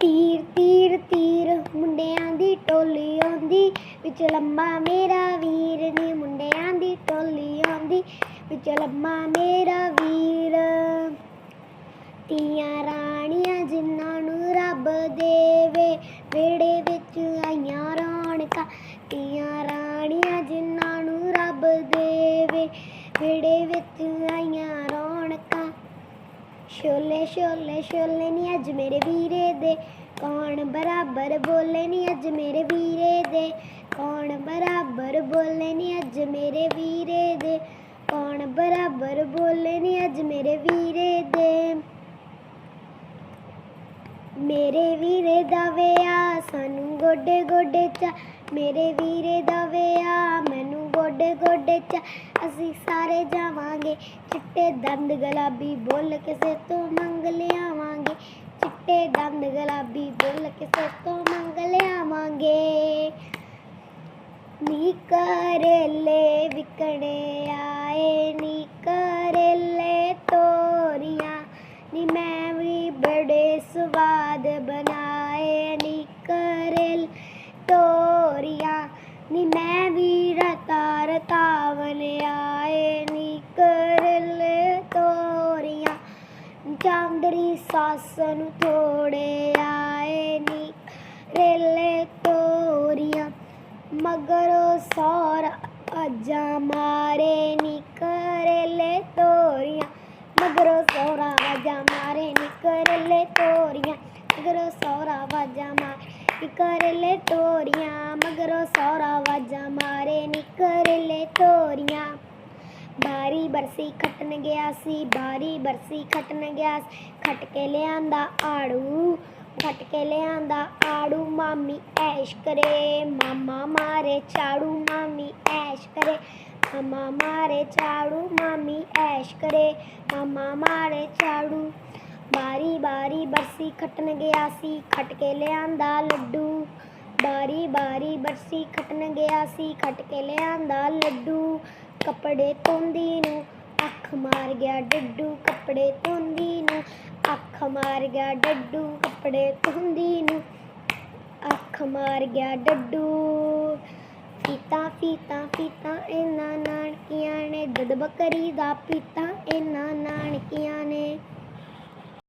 ਤੀਰ ਤੀਰ ਤੀਰ, ਮੁੰਡਿਆਂ ਦੀ ਟੋਲੀ ਆਉਂਦੀ, ਵਿੱਚ ਲੰਮਾ ਮੇਰਾ ਵੀਰ ਨੀ, ਮੁੰਡਿਆਂ ਦੀ ਟੋਲੀ ਆਉਂਦੀ, ਵਿੱਚ ਲੰਮਾ ਮੇਰਾ ਵੀਰ। ਤੀਆਂ ਰਾਣੀਆਂ ਜਿਨ੍ਹਾਂ ਨੂੰ ਰੱਬ ਦੇਵੇ, ਵਿਹੜੇ ਵਿੱਚ ਆਈਆਂ ਰੌਣਕਾਂ। ਤੀਆਂ ਰਾਣੀਆਂ ਜਿਨ੍ਹਾਂ ਨੂੰ ਰੱਬ ਦੇਵੇ, ਵਿਹੜੇ ਵਿੱਚ ਆਈਆਂ ਛੋਲੇ ਛੋਲੇ ਛੋਲੇ ਨਹੀਂ ਅੱਜ ਮੇਰੇ ਵੀਰੇ ਦੇ। ਕੌਣ ਬਰਾਬਰ ਬੋਲੇ ਨੀ ਅੱਜ ਮੇਰੇ ਵੀਰੇ ਦੇ? ਕੌਣ ਬਰਾਬਰ ਬੋਲੇ ਨੀ ਅੱਜ ਮੇਰੇ ਵੀਰੇ ਦੇ? ਕੌਣ ਬਰਾਬਰ ਬੋਲੇ ਨੀ ਅੱਜ ਮੇਰੇ ਵੀਰੇ ਦੇ? ਮੇਰੇ ਵੀਰੇ ਦਾ ਵਿਆਹ ਸਾਨੂੰ ਗੋਡੇ ਗੋਡੇ ਚ। ਮੇਰੇ ਵੀਰੇ ਦਾ ਵਿਆਹ ਗੋਡੇ ਅਸੀਂ ਸਾਰੇ ਜਾਵਾਂਗੇ। ਚਿੱਟੇ ਦੰਦ ਗੁਲਾਬੀ ਬੋਲ ਕਿਸੇ ਤੋਂ ਮੰਗ ਲਿਆਵਾਂਗੇ। ਚਿੱਟੇ ਦੰਦ ਗੁਲਾਬੀ ਬੋਲ ਕਿਸੇ ਤੋਂ ਮੰਗ ਲਿਆਵਾਂਗੇ। ਨੀ ਕਰੇਲੇ ਵਿਕਣੇ ਆਏ ਚਾਂਦਰੀ ਸੱਸ ਨੂੰ ਥੋੜੇ ਆਏ ਨੀ। ਰੇਲੇ ਤੋਰੀਆਂ ਮਗਰੋਂ ਸੌਰ ਅਜਾ ਮਾਰੇ ਨੀ। ਕਰੇਲੇ ਤੋਰੀਆਂ ਮਗਰੋਂ ਸੌਰਾ ਵਾਜਾ ਮਾਰੇ ਨੀ। ਕਰੇਲੇ ਤੋਰੀਆਂ ਮਗਰੋਂ ਸੌਰਾ ਵਾਜਾ ਮਾਰੇ ਨੀ। ਕਰੇਲੇ ਤੋਰੀਆਂ ਮਗਰੋਂ ਸੌਰਾ ਵਾਜਾ ਮਾਰੇ ਨੀ। ਕਰੇਲੇ ਤੋਰੀਆਂ ਬਰਸੀ ਖੱਟਣ ਗਿਆ ਸੀ, ਬਾਰੀ ਬਰਸੀ ਖੱਟਣ ਗਿਆ ਸੀ। ਖਟ ਕੇ ਲਿਆਂਦਾ ਆੜੂ, ਖਟ ਕੇ ਲਿਆਂਦਾ ਆੜੂ। ਮਾਮੀ ਐਸ਼ ਕਰੇ, ਮਾਮਾ ਮਾਰੇ ਝਾੜੂ ਮਾਮੀ ਐਸ਼ ਕਰੇ, ਮਾਮਾ ਮਾਰੇ ਝਾੜੂ ਮਾਮੀ ਐਸ਼ ਕਰੇ, ਮਾਮਾ ਮਾਰੇ ਝਾੜੂ ਬਾਰੀ ਬਾਰੀ ਬਰਸੀ ਖੱਟਣ ਗਿਆ ਸੀ, ਖਟ ਕੇ ਲਿਆਂਦਾ ਲੱਡੂ। ਬਾਰੀ ਬਰਸੀ ਖਟਣ ਗਿਆ ਸੀ, ਖਟ ਕੇ ਲਿਆਂਦਾ ਲੱਡੂ। ਕੱਪੜੇ ਧੋਂਦੀ ਨੂੰ ਅੱਖ ਮਾਰ ਗਿਆ ਡੱਡੂ, ਕੱਪੜੇ ਧੋਂਦੀ ਨੂੰ ਅੱਖ ਮਾਰ ਗਿਆ ਡੱਡੂ। ਕੱਪੜੇ ਧੋਂਦੀ ਨੂੰ ਅੱਖ ਮਾਰ ਗਿਆ ਡੱਡੂ। ਫੀਤਾ ਫੀਤਾ ਫੀਤਾ ਇਹਨਾਂ ਨਾਨਕੀਆਂ ਨੇ ਦੁੱਧ ਬੱਕਰੀ ਦਾ ਪੀਤਾ ਇਹਨਾਂ ਨਾਨਕੀਆਂ ਨੇ।